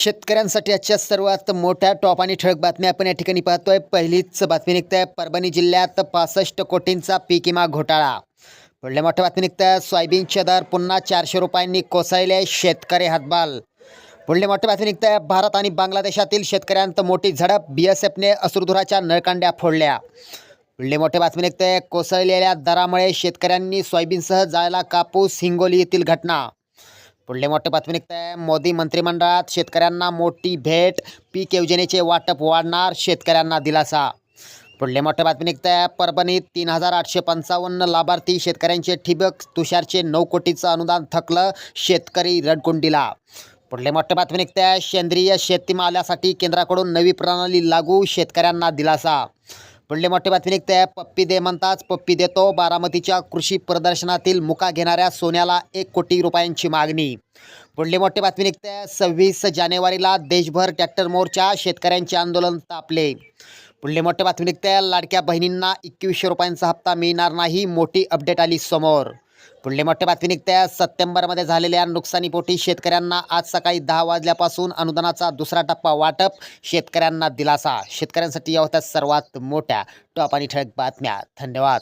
शेतकऱ्यांसाठी आजच्या सर्वात मोठ्या टॉप आणि ठळक बातम्या आपण या ठिकाणी पाहतोय. पहिलीच बातमी निघते परभणी जिल्ह्यात पासष्ट कोटींचा पीक विमा घोटाळा. पुढल्या मोठ्या बातमी निघते सोयाबीनचे दर पुन्हा चारशे रुपयांनी कोसळले. शेतकरी हातबाल. पुढली मोठी बातमी निघते भारत आणि बांगलादेशातील शेतकऱ्यांत मोठी झडप. बी एस एफने असुरधुराच्या नळकांड्या फोडल्या. पुढली मोठी बातमी निघते कोसळलेल्या दरामुळे शेतकऱ्यांनी सोयाबीनसह जायला कापूस. हिंगोली येथील घटना. पुढले मोठे बातमी निघते मोदी मंत्रिमंडळात शेतकऱ्यांना मोठी भेट. पीक योजनेचे वाटप वाढणार शेतकऱ्यांना दिलासा. पुढले मोठे बातमी निघते परभणीत तीन हजार आठशे पंचावन्न लाभार्थी शेतकऱ्यांचे ठिबक तुषारचे नऊ कोटीचं अनुदान थकलं शेतकरी रडकुंडीला. पुढले मोठे बातमी निघते सेंद्रिय शेतीमालासाठी केंद्राकडून नवी प्रणाली लागू शेतकऱ्यांना दिलासा. पुढले मोठी बातमी निघते. पप्पी दे म्हणताच पप्पी देतो. बारामतीच्या कृषी प्रदर्शनातील मुका घेणाऱ्या सोन्याला एक कोटी रुपयांची मागणी. पुढली मोठी बातमी निघते. सव्वीस जानेवारीला देशभर ट्रॅक्टर मोर्चा शेतकऱ्यांचे आंदोलन तापले. पुढली मोठी बातमी निघते. लाडक्या बहिणींना एकवीसशे रुपयांचा हप्ता मिळणार नाही. मोठी अपडेट आली समोर. पुढले मोठे बातमी निघते. सप्टेंबरमध्ये झालेल्या नुकसानीपोटी शेतकऱ्यांना आज सकाळी दहा वाजल्यापासून अनुदानाचा दुसरा टप्पा वाटप शेतकऱ्यांना दिलासा. शेतकऱ्यांसाठी या होत्या सर्वात मोठ्या टॉप आणि ठळक बातम्या. धन्यवाद.